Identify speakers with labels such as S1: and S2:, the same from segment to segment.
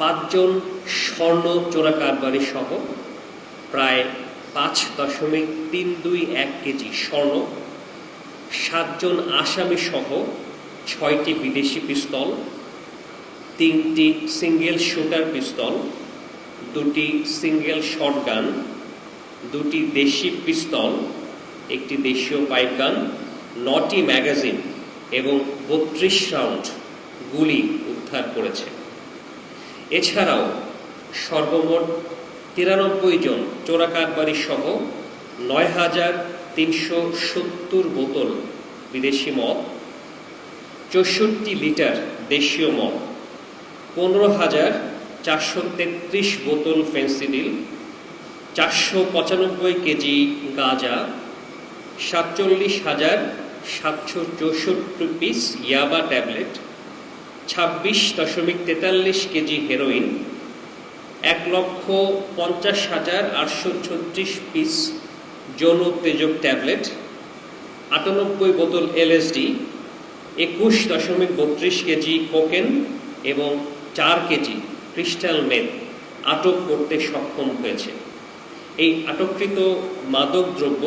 S1: পাঁচজন স্বর্ণ চোরা কারবারি সহ প্রায় পাঁচ দশমিক তিন দুই এক কেজি স্বর্ণ, সাতজন আসামি সহ ছয়টি বিদেশি পিস্তল, তিনটি সিঙ্গেল শুটার পিস্তল, দুটি সিঙ্গেল শটগান, দুটি দেশি পিস্তল, একটি দেশীয় পাইপগান, নটি ম্যাগাজিন এবং বত্রিশ রাউন্ড গুলি উদ্ধার করেছে। এছাড়াও সর্বমোট তিরানব্বই জন চোরাকারবারি সহ নয় হাজার তিনশো সত্তর বোতল বিদেশি মদ, চৌষট্টি লিটার দেশীয় মদ, পনেরো হাজার চারশো তেত্রিশ বোতল ফেন্সিডিল চারশো পঁচানব্বই কেজি গাঁজা, সাতচল্লিশ হাজার সাতশো চৌষট্টি পিস ইয়াবা ট্যাবলেট ছাব্বিশ দশমিক তেতাল্লিশ কেজি হেরোইন এক লক্ষ পঞ্চাশ হাজার আটশো ছত্রিশ পিস যৌন উত্তেজক ট্যাবলেট, আটানব্বই বোতল এলএসডি একুশ দশমিক বত্রিশ কেজি কোকেন এবং চার কেজি ক্রিস্টাল মেদ আটক করতে সক্ষম হয়েছে। এই আটককৃত মাদক দ্রব্য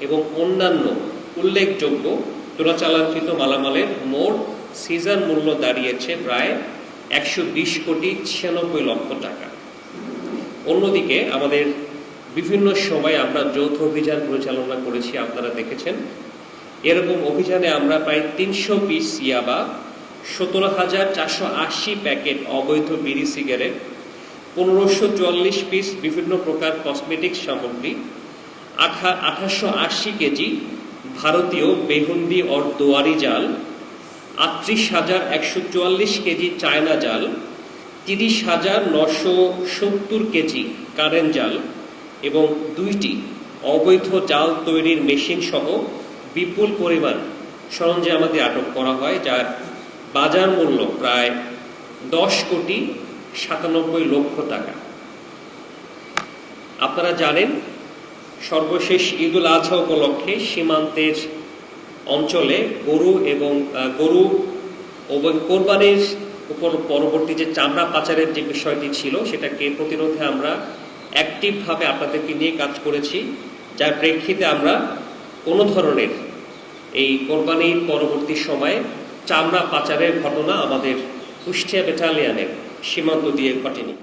S1: এবং অন্যান্য উল্লেখযোগ্য চোরাচালানকৃত মালামালের মোট সিজার মূল্য দাঁড়িয়েছে প্রায় একশো বিশ কোটি ছিয়ানব্বই লক্ষ টাকা। অন্যদিকে আমাদের বিভিন্ন সময় আমরা যৌথ অভিযান পরিচালনা করেছি, আপনারা দেখেছেন। এরকম অভিযানে আমরা প্রায় তিনশো পিস ইয়াবা, সতেরো হাজার চারশো আশি প্যাকেট অবৈধ বিড়ি সিগারেট, পনেরোশো চুয়াল্লিশ পিস বিভিন্ন প্রকার কসমেটিক সামগ্রী, আঠা আঠাশশো আশি কেজি ভারতীয় বেহুন্দি অর দোয়ারি জাল আটত্রিশ হাজার একশো চুয়াল্লিশ কেজি চায়না জাল, তিরিশ হাজার নশো সত্তর কেজি কারেন্ট জাল এবং দুইটি অবৈধ জাল তৈরির মেশিন সহ বিপুল পরিমাণ সরঞ্জামাদি আটক করা হয়, যার বাজার মূল্য প্রায় দশ কোটি সাতানব্বই লক্ষ টাকা। আপনারা জানেন, সর্বশেষ ঈদুল আজহা উপলক্ষে সীমান্তের অঞ্চলে গরু এবং গরু এবং কোরবানির উপর পরবর্তী যে চামড়া পাচারের যে বিষয়টি ছিল, সেটাকে প্রতিরোধে আমরা অ্যাক্টিভভাবে আপনাদেরকে নিয়ে কাজ করেছি, যার প্রেক্ষিতে আমরা কোনো ধরনের এই কোরবানির পরবর্তী সময়ে চামড়া পাচারের ঘটনা আমাদের কুষ্টিয়া ব্যাটালিয়ানের সীমান্ত দিয়ে ঘটেনি।